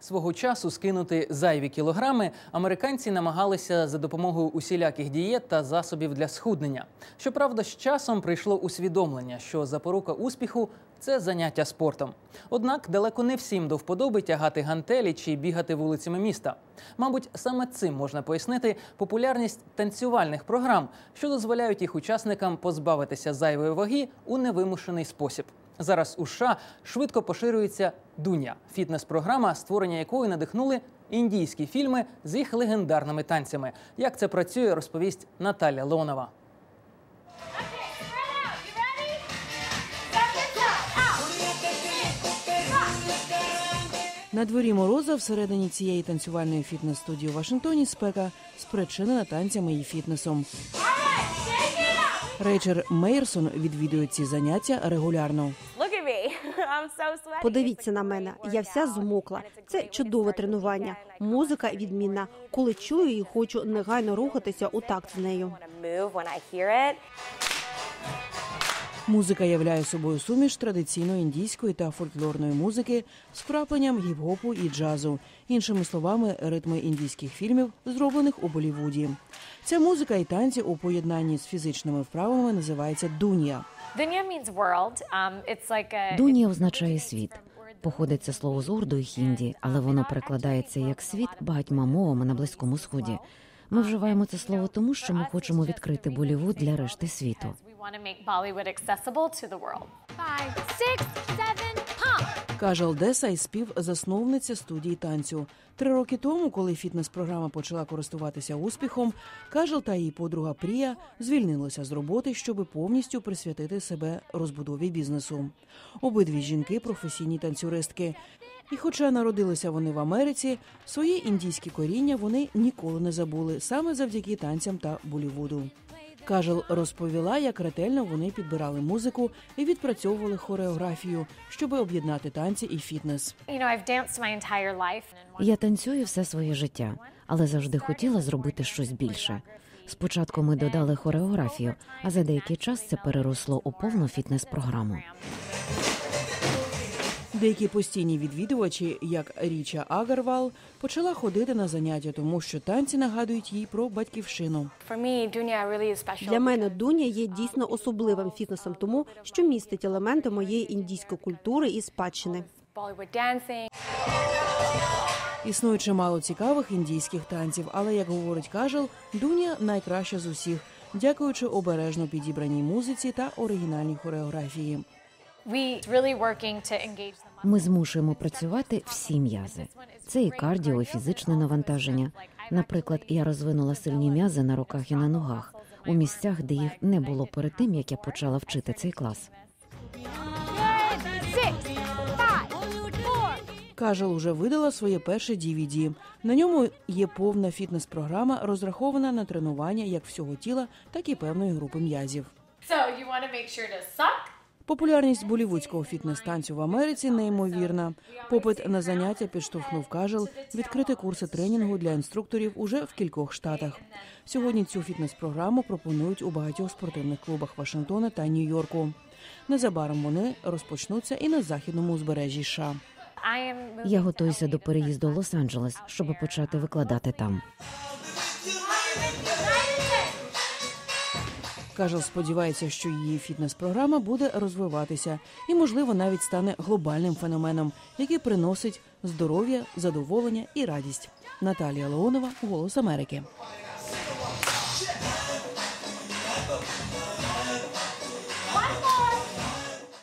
Свого часу скинути зайві кілограми американці намагалися за допомогою усіляких дієт та засобів для схуднення. Щоправда, з часом прийшло усвідомлення, що запорука успіху це заняття спортом. Однак далеко не всім до вподоби тягати гантелі чи бігати вулицями міста. Мабуть, саме цим можна пояснити популярність танцювальних програм, що дозволяють їх учасникам позбавитися зайвої ваги у невимушений спосіб. Зараз у США швидко поширюється дуня фітнес-програма, створення якої надихнули індійські фільми з їх легендарними танцями. Як це працює, розповість Наталя Леонова. На дворі мороза всередині цієї танцювальної фітнес-студії у Вашингтоні спека спричинена танцями і фітнесом. Рейчер Мейерсон відвідує ці заняття регулярно. Подивіться на мене, я вся змокла. Це чудове тренування. Музика відмінна. Коли чую і хочу негайно рухатися у такт з нею. Музика являє собою суміш традиційної індійської та фольклорної музики з вкрапленням гіп-гопу і джазу, іншими словами, ритми індійських фільмів, зроблених у Болівуді. Ця музика і танці у поєднанні з фізичними вправами називається дунія. World. Um. Дунія означає світ. Походить це слово з урду і хінді, але воно перекладається як світ багатьма мовами на близькому сході. Ми вживаємо це слово тому, що ми хочемо відкрити Болівуд для решти світу. Want make Bollywood accessible to the world. Five, six, seven, pump. каже Алдеса і співзасновниця студії танцю. Три роки тому, коли фітнес-програма почала користуватися успіхом, Кажел та її подруга Прія звільнилися з роботи, щоб повністю присвятити себе розбудові бізнесу. Обидві жінки професійні танцюристки. І, хоча народилися вони в Америці, свої індійські коріння вони ніколи не забули саме завдяки танцям та Болівуду. Кажел розповіла, як ретельно вони підбирали музику і відпрацьовували хореографію, щоб об'єднати танці і фітнес. Я танцюю все своє життя, але завжди хотіла зробити щось більше. Спочатку ми додали хореографію, а за деякий час це переросло у повну фітнес-програму. Деякі постійні відвідувачі, як Річа Агарвал, почала ходити на заняття, тому що танці нагадують їй про батьківщину. Для мене дуня є дійсно особливим фітнесом, тому що містить елементи моєї індійської культури і спадщини. Існує чимало цікавих індійських танців, але як говорить Кажел, дуня найкраща з усіх, дякуючи обережно підібраній музиці та оригінальній хореографії. We really working to engage them. Ми змушуємо працювати всі м'язи. Це і кардіо, і фізичне навантаження. Наприклад, я розвинула сильні м'язи на руках і на ногах у місцях, де їх не було перед тим, як я почала вчити цей клас. Кажел уже видала своє перше DVD. На ньому є повна фітнес-програма, розрахована на тренування як всього тіла, так і певної групи м'язів. So you want to make sure to suck. Популярність болівудського фітнес-танцю в Америці неймовірна. Попит на заняття підштовхнув кажел відкрити курси тренінгу для інструкторів уже в кількох штатах. Сьогодні цю фітнес-програму пропонують у багатьох спортивних клубах Вашингтона та Нью-Йорку. Незабаром вони розпочнуться і на західному узбережжі США. Я готуюся до переїзду в Лос-Анджелес, щоб почати викладати там. Кажел сподівається, що її фітнес-програма буде розвиватися і, можливо, навіть стане глобальним феноменом, який приносить здоров'я, задоволення і радість. Наталія Леонова, Голос Америки.